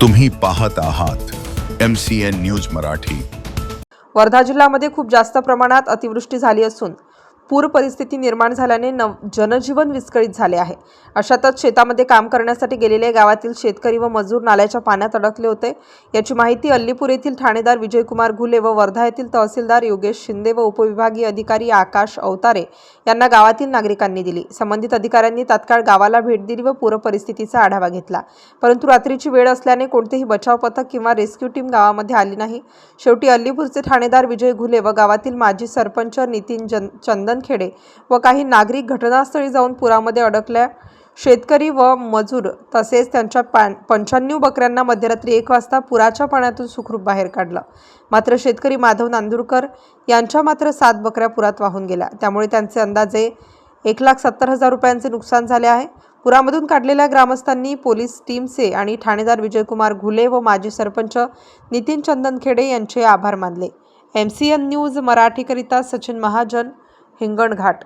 तुम्ही पाहत आहात M C N news Marathi. Wardha जिल्ह्यामध्ये खूप जास्त प्रमाणात अतिवृष्टी झाली असून पूर परिस्थिती निर्माण झाल्याने नव जनजीवन विस्कळीत झाले आहे. अशातच शेतामध्ये काम करण्यासाठी गेलेले गावातील शेतकरी व मजूर नाल्याच्या पाण्यात अडकले होते. याची माहिती अल्लीपूर येथील ठाणेदार विजयकुमार घुले व वर्धा येथील तहसीलदार योगेश शिंदे व उपविभागीय अधिकारी आकाश अवतारे यांना गावातील नागरिकांनी दिली. संबंधित अधिकाऱ्यांनी तात्काळ गावाला भेट दिली व पूर परिस्थितीचा आढावा घेतला. परंतु रात्रीची वेळ असल्याने कोणतेही बचाव पथक किंवा रेस्क्यू टीम गावामध्ये आली नाही. शेवटी अल्लीपूरचे ठाणेदार विजय घुले व गावातील माजी सरपंच नितीन जन चंदन चंदनखेडे व काही नागरिक घटनास्थळी जाऊन पुरामध्ये अडकल्या. शेतकरी व मजूर तसेच त्यांच्या पान पंच्याण्णव बकऱ्यांना मध्यरात्री एक वाजता पुराच्या पाण्यातून सुखरूप बाहेर काढलं. मात्र शेतकरी माधव नांदूरकर यांच्या मात्र सात बकऱ्या पुरात वाहून गेल्या. त्यामुळे त्यांचे अंदाजे एक लाख सत्तर हजार रुपयांचे नुकसान झाले आहे. पुरामधून काढलेल्या ग्रामस्थांनी पोलीस टीमचे आणि ठाणेदार विजयकुमार घुले व माजी सरपंच नितीन चंदनखेडे यांचे आभार मानले. एम सी एन न्यूज मराठीकरिता सचिन महाजन हिंगणघाट.